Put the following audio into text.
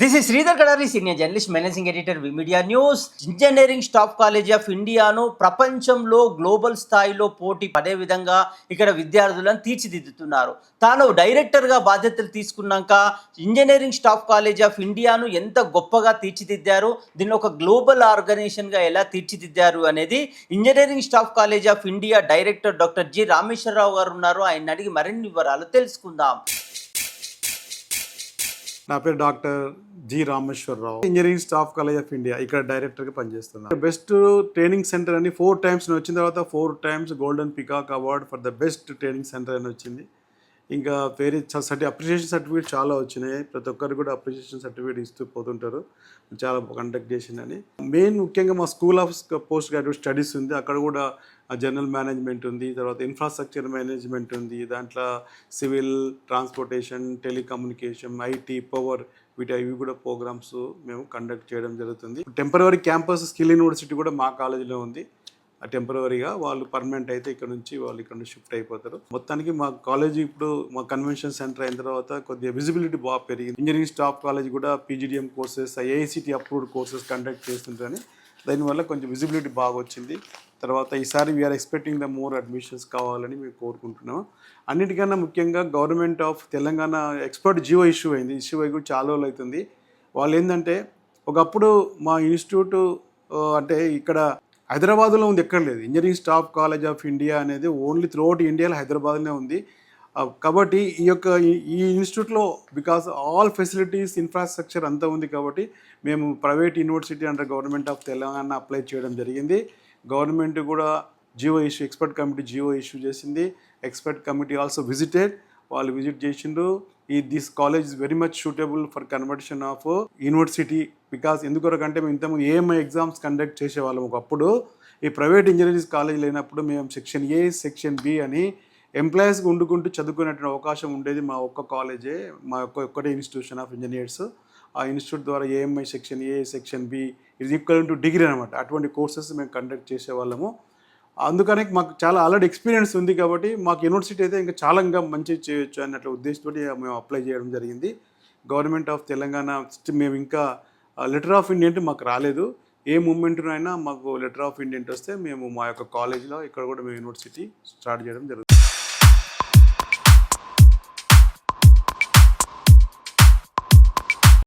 This is Sridhar Kadari senior journalist managing editor media news engineering staff college of ఇండియాను ప్రపంచంలో global స్థాయిలో పోటీ పడే విధంగా ఇక్కడ విద్యార్థులను తీర్చిదిద్దుతున్నారు. తాను డైరెక్టర్గా బాధ్యతలు తీసుకున్నాక ఇంజనీరింగ్ స్టాఫ్ కాలేజ్ ఆఫ్ ఇండియాను ఎంత గొప్పగా తీర్చిదిద్దారు? దీన్ని ఒక గ్లోబల్ ఆర్గనైజేషన్గా ఎలా తీర్చిదిద్దారు అనేది engineering staff college of India director doctor G Rameshwara Rao గారు ఉన్నారు. ఆయన అడిగి మరిన్ని వివరాలు తెలుసుకుందాం. నా పేరు doctor G Rameshwara Rao. Engineering staff college of India. ఇక్కడ డైరెక్టర్గా పనిచేస్తున్నాను బెస్ట్ ట్రైనింగ్ సెంటర్ అని ఫోర్ టైమ్స్ వచ్చిన తర్వాత four times golden peacock award for the best training centre అని వచ్చింది. ఇంకా వేరే సర్టి అప్రిషియేషన్ సర్టిఫికేట్ చాలా వచ్చినాయి. ప్రతి ఒక్కరు కూడా అప్రిషియేషన్ సర్టిఫికేట్ ఇస్తూ పోతుంటారు. చాలా కండక్ట్ చేసిందని. మెయిన్ ముఖ్యంగా మా school of post graduate studies ఉంది. అక్కడ కూడా జనరల్ మేనేజ్మెంట్ ఉంది తర్వాత ఇన్ఫ్రాస్ట్రక్చర్ మేనేజ్మెంట్ ఉంది దాంట్లో civil transportation telecommunication IT power వీటి అవి కూడా ప్రోగ్రామ్స్ మేము కండక్ట్ చేయడం జరుగుతుంది. టెంపరవరీ క్యాంపస్ స్కిల్ యూనివర్సిటీ కూడా మా కాలేజీలో ఉంది. టెంపరీగా వాళ్ళు పర్మనెంట్ అయితే ఇక్కడ నుంచి వాళ్ళు ఇక్కడ నుంచి షిఫ్ట్ అయిపోతారు. మొత్తానికి మా కాలేజీ ఇప్పుడు మా కన్వెన్షన్ సెంటర్ అయిన తర్వాత కొద్దిగా విజిబిలిటీ బాగా పెరిగింది. ఇంజనీరింగ్ స్టాఫ్ కాలేజ్ కూడా PGDM courses AICTE approved courses conduct చేస్తుంటారని దానివల్ల కొంచెం విజిబిలిటీ బాగా వచ్చింది తర్వాత ఈసారి we're expecting the more admissions కావాలని మేము కోరుకుంటున్నాం. అన్నిటికన్నా ముఖ్యంగా government of Telangana expert GO issue అయింది. ఇష్యూ అయి కూడా చాలా రోజులు అవుతుంది. వాళ్ళు ఏంటంటే ఒకప్పుడు మా ఇన్స్టిట్యూట్ అంటే ఇక్కడ హైదరాబాద్లో ఉంది ఎక్కడ లేదు. Engineering staff college of India అనేది ఓన్లీ త్రూఅవుట్ ఇండియాలో హైదరాబాద్లోనే ఉంది. Uh, కాబట్టి ఈ యొక్క ఈ- ఈ ఇన్స్టిట్యూట్లో బికాస్ ఆల్ ఫెసిలిటీస్ ఇన్ఫ్రాస్ట్రక్చర్ అంతా ఉంది కాబట్టి మేము private university under government of Telangana apply చేయడం జరిగింది. గవర్నమెంట్ కూడా GO issue expert committee GO issue చేసింది. ఎక్స్పర్ట్ కమిటీ ఆల్సో విజిటెడ్ వాళ్ళు విజిట్ చేసిండ్రు. ఈ this college is very much suitable for conversion of university because ఎందుకొరకంటే మేము ఇంతకుముందు ఏఎంఐ ఎగ్జామ్స్ కండక్ట్ చేసేవాళ్ళం ఒకప్పుడు. ఈ ప్రైవేట్ ఇంజనీరింగ్ కాలేజ్ లేనప్పుడు మేము సెక్షన్ ఏ సెక్షన్ బి అని ఎంప్లాయీస్కి వండుకుంటూ చదువుకునేటువంటి అవకాశం ఉండేది మా ఒక్క కాలేజే మా ఒక్క ఒక్కటే ఇన్స్టిట్యూషన్ ఆఫ్ ఇంజనీర్స్ ఆ ఇన్స్టిట్యూట్ ద్వారా AMI section A section B ఇది ఈక్వల్ టు డిగ్రీ అనమాట అటువంటి కోర్సెస్ మేము కండక్ట్ చేసేవాళ్ళము. అందుకనే మాకు చాలా ఆల్రెడీ ఎక్స్పీరియన్స్ ఉంది కాబట్టి మాకు యూనివర్సిటీ అయితే ఇంకా చాలా ఇంకా మంచి చేయొచ్చు అన్నట్లు ఉద్దేశంతో మేము అప్లై చేయడం జరిగింది. గవర్నమెంట్ ఆఫ్ తెలంగాణ మేము ఇంకా లెటర్ ఆఫ్ ఇండియా అంటే మాకు రాలేదు. ఏ మూమెంట్నైనా మాకు లెటర్ ఆఫ్ ఇండియా వస్తే మేము మా యొక్క కాలేజ్లో ఇక్కడ కూడా మేము యూనివర్సిటీ స్టార్ట్ చేయడం జరుగుతుంది.